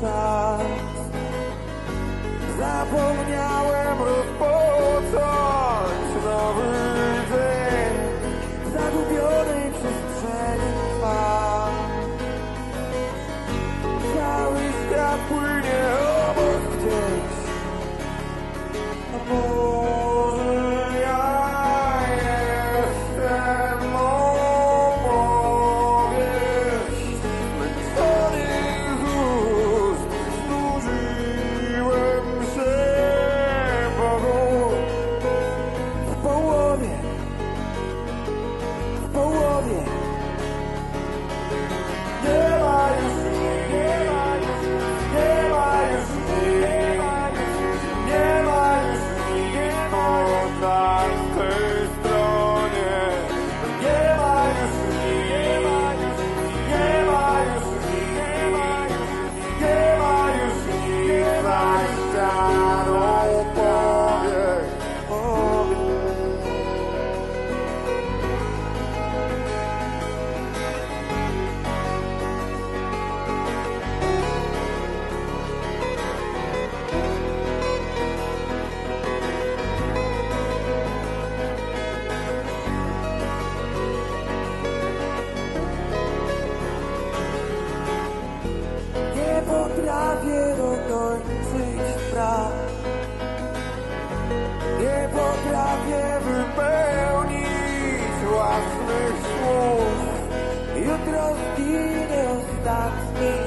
time. dark skin.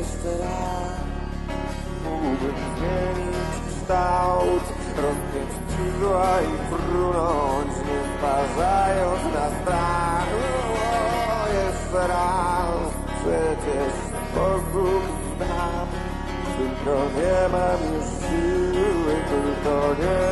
jeszcze raz. Mógłbym zmienić kształt Rozpiąć skrzydła i frunąć Nie zbarzając na strach. O, Jeszcze raz. Przecież Bogów znam Tylko nie mam już siły Tylko nie mam